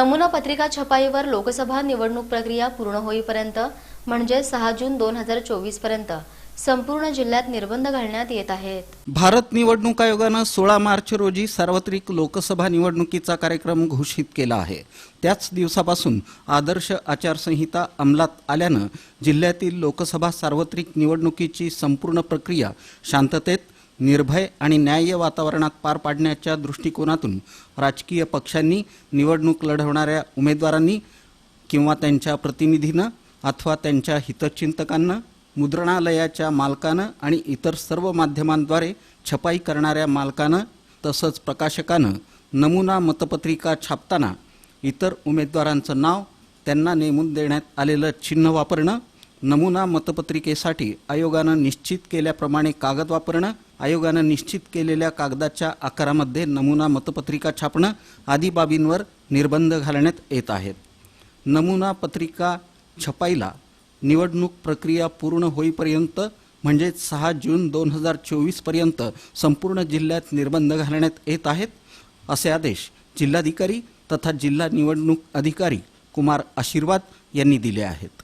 नमुना पत्रिका छपाईवर लोकसभा निवडणूक प्रक्रिया पूर्ण होईपर्यंत म्हणजे सहा जून दोन हजार चोवीसपर्यंत संपूर्ण जिल्ह्यात निर्बंध घालण्यात येत आहेत. भारत निवडणूक आयोगानं सोळा मार्च रोजी सार्वत्रिक लोकसभा निवडणुकीचा कार्यक्रम घोषित केला आहे. त्याच दिवसापासून आदर्श आचारसंहिता अंमलात आल्यानं जिल्ह्यातील लोकसभा सार्वत्रिक निवडणुकीची संपूर्ण प्रक्रिया शांततेत निर्भय आणि न्याय्य वातावरणात पार पाडण्याच्या दृष्टिकोनातून राजकीय पक्षांनी निवडणूक लढवणाऱ्या उमेदवारांनी किंवा त्यांच्या प्रतिनिधीनं अथवा त्यांच्या हितचिंतकांना मुद्रणालयाच्या मालकानं आणि इतर सर्व माध्यमांद्वारे छपाई करणाऱ्या मालकानं तसंच प्रकाशकानं नमुना मतपत्रिका छापताना इतर उमेदवारांचं नाव त्यांना नेमून देण्यात आलेलं चिन्ह वापरणं नमुना मतपत्रिकेसाठी आयोगानं निश्चित केल्याप्रमाणे कागद वापरणं आयोगानं निश्चित केलेल्या कागदाच्या आकारामध्ये नमुना मतपत्रिका छापणं आदी बाबींवर निर्बंध घालण्यात येत आहेत. नमुना पत्रिका छपाईला निवडणूक प्रक्रिया पूर्ण होईपर्यंत म्हणजेच सहा जून दोन हजार चोवीसपर्यंत संपूर्ण जिल्ह्यात निर्बंध घालण्यात येत आहेत असे आदेश जिल्हाधिकारी तथा जिल्हा निवडणूक अधिकारी कुमार आशीर्वाद यांनी दिले आहेत.